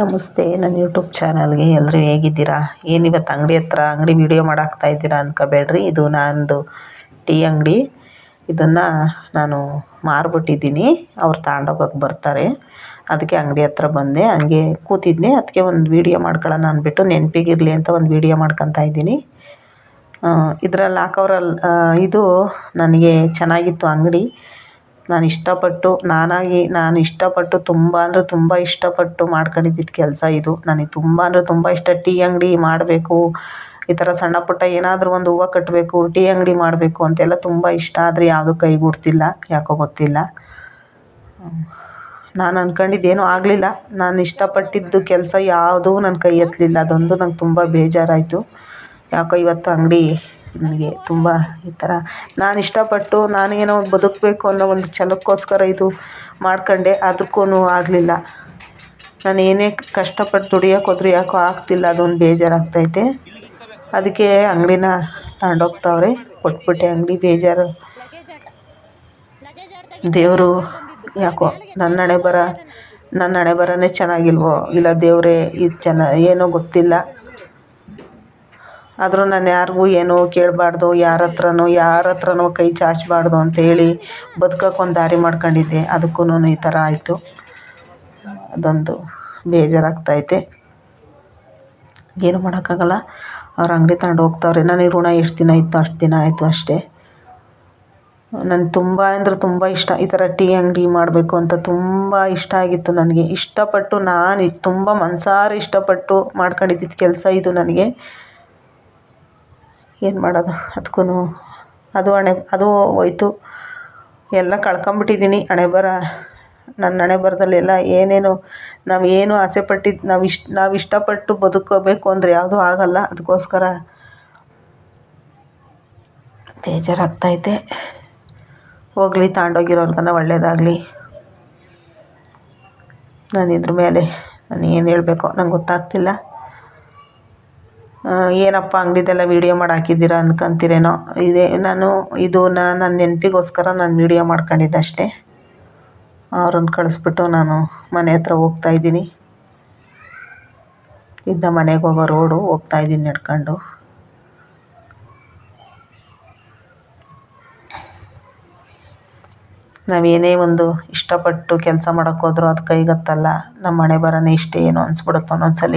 ನಮಸ್ತೆ, ನನ್ನ ಯೂಟ್ಯೂಬ್ ಚಾನಲ್ಗೆ ಎಲ್ಲರೂ ಹೇಗಿದ್ದೀರಾ? ಏನಿವತ್ತು ಅಂಗಡಿ ಹತ್ರ ಅಂಗಡಿ ವೀಡಿಯೋ ಮಾಡಾಕ್ತಾ ಇದ್ದೀರಾ ಅಂದ್ಕೋಬೇಡ್ರಿ ಇದು ನಂದು ಟೀ ಅಂಗಡಿ. ಇದನ್ನು ನಾನು ಮಾರ್ಬಿಟ್ಟಿದ್ದೀನಿ. ಅವ್ರು ತಗೊಂಡೋಗೋಕೆ ಬರ್ತಾರೆ. ಅದಕ್ಕೆ ಅಂಗಡಿ ಹತ್ರ ಬಂದೆ. ಹಂಗೆ ಕೂತಿದ್ದೆ ಅದಕ್ಕೆ ಒಂದು ವೀಡಿಯೋ ಮಾಡ್ಕೊಳ್ಳೋಣ ಅಂದ್ಬಿಟ್ಟು ನೆನಪಿಗಿರಲಿ ಅಂತ ಒಂದು ವೀಡಿಯೋ ಮಾಡ್ಕೊತಾ ಇದ್ದೀನಿ. ಇದರಲ್ಲಿ ಹಾಕೋರಲ್ಲಿ ಇದು ನನಗೆ ಚೆನ್ನಾಗಿತ್ತು ಅಂಗಡಿ. ನಾನು ಇಷ್ಟಪಟ್ಟು, ನಾನಾಗಿ ನಾನು ಇಷ್ಟಪಟ್ಟು ತುಂಬ ಅಂದರೆ ತುಂಬ ಇಷ್ಟಪಟ್ಟು ಮಾಡ್ಕೊಂಡಿದ್ದಿದ್ದು ಕೆಲಸ ಇದು. ನನಗೆ ತುಂಬ ಅಂದರೆ ತುಂಬ ಇಷ್ಟ ಟೀ ಅಂಗಡಿ ಮಾಡಬೇಕು. ಈ ಥರ ಸಣ್ಣ ಪುಟ್ಟ ಏನಾದರೂ ಒಂದು ಹೂವು ಕಟ್ಟಬೇಕು ಟೀ ಅಂಗಡಿ ಮಾಡಬೇಕು ಅಂತೆಲ್ಲ ತುಂಬ ಇಷ್ಟ. ಆದರೆ ಯಾವುದೂ ಕೈಗೂಡ್ತಿಲ್ಲ, ಯಾಕೋ ಗೊತ್ತಿಲ್ಲ. ನಾನು ಅಂದ್ಕೊಂಡಿದ್ದೇನೂ ಆಗಲಿಲ್ಲ. ನಾನು ಇಷ್ಟಪಟ್ಟಿದ್ದು ಕೆಲಸ ಯಾವುದೂ ನನ್ನ ಕೈ ಎತ್ತಲಿಲ್ಲ ಅದೊಂದು ನಂಗೆ ತುಂಬ ಬೇಜಾರಾಯಿತು. ಯಾಕೋ ಇವತ್ತು ಅಂಗಡಿ ನನಗೆ ತುಂಬ ಈ ಥರ ನಾನು ಇಷ್ಟಪಟ್ಟು ನಾನೇನೋ ಒಂದು ಬದುಕಬೇಕು ಅನ್ನೋ ಒಂದು ಛಲಕ್ಕೋಸ್ಕರ ಇದು ಮಾಡ್ಕೊಂಡೆ. ಅದಕ್ಕೂ ಆಗಲಿಲ್ಲ. ನಾನು ಏನೇ ಕಷ್ಟಪಟ್ಟು ದುಡಿಯೋಕೆ ಹೋದ್ರೂ ಯಾಕೋ ಆಗ್ತಿಲ್ಲ. ಅದೊಂದು ಬೇಜಾರಾಗ್ತೈತೆ. ಅದಕ್ಕೆ ಅಂಗಡಿನ ತಗೊಂಡೋಗ್ತಾವ್ರೆ. ಕೊಟ್ಬಿಟ್ಟೆ ಅಂಗಡಿ ಬೇಜಾರು. ದೇವರು ಯಾಕೋ ನನ್ನ ಹಣೆ ಬರ ನನ್ನ ಹಣೆ ಬರನೇ ಚೆನ್ನಾಗಿಲ್ವೋ? ಇಲ್ಲ ದೇವರೇ, ಇದು ಚೆನ್ನ, ಏನೋ ಗೊತ್ತಿಲ್ಲ. ಆದರೂ ನಾನು ಯಾರಿಗೂ ಏನೂ ಕೇಳಬಾರ್ದು, ಯಾರ ಹತ್ರನೂ ಯಾರ ಹತ್ರನೂ ಕೈ ಚಾಚಬಾರ್ದು ಅಂತೇಳಿ ಬದ್ಕಕ್ಕೆ ಒಂದು ದಾರಿ ಮಾಡ್ಕೊಂಡಿದ್ದೆ. ಅದಕ್ಕೂ ಈ ಥರ ಆಯಿತು. ಅದೊಂದು ಬೇಜಾರಾಗ್ತೈತೆ. ಏನು ಮಾಡೋಕ್ಕಾಗಲ್ಲ. ಅವ್ರು ಅಂಗಡಿ ತಗೊಂಡು ಹೋಗ್ತಾವ್ರೆ. ನನಗೆ ಋಣ ಎಷ್ಟು ದಿನ ಇತ್ತು ಅಷ್ಟು ದಿನ ಆಯಿತು ಅಷ್ಟೇ. ನನಗೆ ತುಂಬ ಅಂದರೆ ತುಂಬ ಇಷ್ಟ. ಈ ಥರ ಟೀ ಅಂಗಡಿ ಮಾಡಬೇಕು ಅಂತ ತುಂಬ ಇಷ್ಟ ಆಗಿತ್ತು ನನಗೆ. ಇಷ್ಟಪಟ್ಟು ನಾನು ತುಂಬ ಮನಸಾರೆ ಇಷ್ಟಪಟ್ಟು ಮಾಡ್ಕೊಂಡಿದ್ದಿದ್ದು ಕೆಲಸ ಇದು ನನಗೆ. ಏನು ಮಾಡೋದು? ಅದ್ಕೂ ಅದು ಹಣೆ, ಅದು ಹೋಯ್ತು. ಎಲ್ಲ ಕಳ್ಕೊಂಬಿಟ್ಟಿದ್ದೀನಿ ಹಣೆ ಬರ ನನ್ನ ಹಣೆ ಬರದಲ್ಲೆಲ್ಲ ಏನೇನು, ನಾವು ಏನು ಆಸೆ ಪಟ್ಟಿದ್ದು ನಾವು ಇಷ್ಟ ನಾವು ಇಷ್ಟಪಟ್ಟು ಬದುಕಬೇಕು ಅಂದರೆ ಯಾವುದೂ ಆಗೋಲ್ಲ. ಅದಕ್ಕೋಸ್ಕರ ಬೇಜಾರಾಗ್ತೈತೆ. ಹೋಗಲಿ ತಗೊಂಡೋಗಿರೋರ್ಗನ ಒಳ್ಳೆಯದಾಗಲಿ ನಾನು ಇದ್ರ ಮೇಲೆ ನಾನು ಏನು ಹೇಳಬೇಕೋ ನಂಗೆ ಗೊತ್ತಾಗ್ತಿಲ್ಲ. ಏನಪ್ಪ ಅಂಗಡಿದೆಲ್ಲ ವೀಡಿಯೋ ಮಾಡಿ ಹಾಕಿದ್ದೀರ ಅಂದ್ಕೊಂತೀರೇನೋ ಇದೇ ನಾನು ಇದು ನನ್ನ ನೆನಪಿಗೋಸ್ಕರ ನಾನು ವೀಡಿಯೋ ಮಾಡ್ಕೊಂಡಿದ್ದೆ ಅಷ್ಟೇ ಅವ್ರನ್ನ ಕಳಿಸ್ಬಿಟ್ಟು ನಾನು ಮನೆ ಹತ್ರ ಹೋಗ್ತಾಯಿದ್ದೀನಿ ಇದ್ದ ಮನೆಗೆ ಹೋಗೋ ರೋಡು ಹೋಗ್ತಾಯಿದ್ದೀನಿ ನಡ್ಕೊಂಡು. ನಾವೇನೇ ಒಂದು ಇಷ್ಟಪಟ್ಟು ಕೆಲಸ ಮಾಡೋಕ್ಕೋದ್ರೂ ಅದು ಕೈಗತ್ತಲ್ಲ. ನಮ್ಮ ಮನೆ ಬರೋನೇ ಇಷ್ಟೇ ಏನೋ ಅನಿಸ್ಬಿಡುತ್ತೆ ಒಂದೊಂದು ಸಲ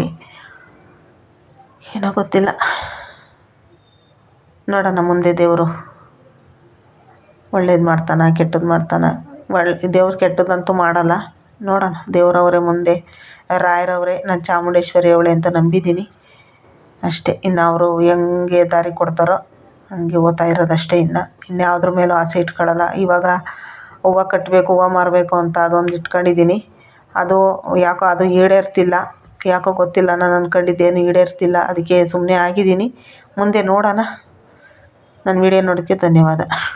ಏನೋ ಗೊತ್ತಿಲ್ಲ. ನೋಡೋಣ ಮುಂದೆ ದೇವರು. ಒಳ್ಳೇದು ಮಾಡ್ತಾನೆ ಕೆಟ್ಟದ್ದು ಮಾಡ್ತಾನೆ. ಒಳ್ಳೆ ದೇವ್ರು ಕೆಟ್ಟದ್ದಂತೂ ಮಾಡಲ್ಲ. ನೋಡೋಣ, ದೇವ್ರವರೇ ಮುಂದೆ, ರಾಯರವರೇ, ನಾನು ಚಾಮುಂಡೇಶ್ವರಿ ಅವಳೆ ಅಂತ ನಂಬಿದ್ದೀನಿ ಅಷ್ಟೇ, ಇನ್ನು ಅವರು ಹೆಂಗೆ ದಾರಿ ಕೊಡ್ತಾರೋ, ಹಂಗೆ ಓದ್ತಾ ಇರೋದಷ್ಟೇ ಇನ್ನು. ಇನ್ಯಾವುದ್ರ ಮೇಲೂ ಆಸೆ ಇಟ್ಕೊಳ್ಳಲ್ಲ ಇವಾಗ ಹೂವು ಕಟ್ಟಬೇಕು ಹೂವು ಮಾರಬೇಕು ಅಂತ ಅದೊಂದು ಇಟ್ಕೊಂಡಿದ್ದೀನಿ ಅದು ಯಾಕೋ ಅದು ಈಡೇರ್ತಿಲ್ಲ. ಯಾಕೋ ಗೊತ್ತಿಲ್ಲ ನಾನು ಅಂದ್ಕೊಂಡಿದ್ದೇನು ಈಡೇರ್ತಿಲ್ಲ ಅದಕ್ಕೆ ಸುಮ್ಮನೆ ಆಗಿದ್ದೀನಿ. ಮುಂದೆ ನೋಡೋಣ. ನನ್ನ ವೀಡಿಯೋ ನೋಡಿದ್ದಕ್ಕೆ ಧನ್ಯವಾದ.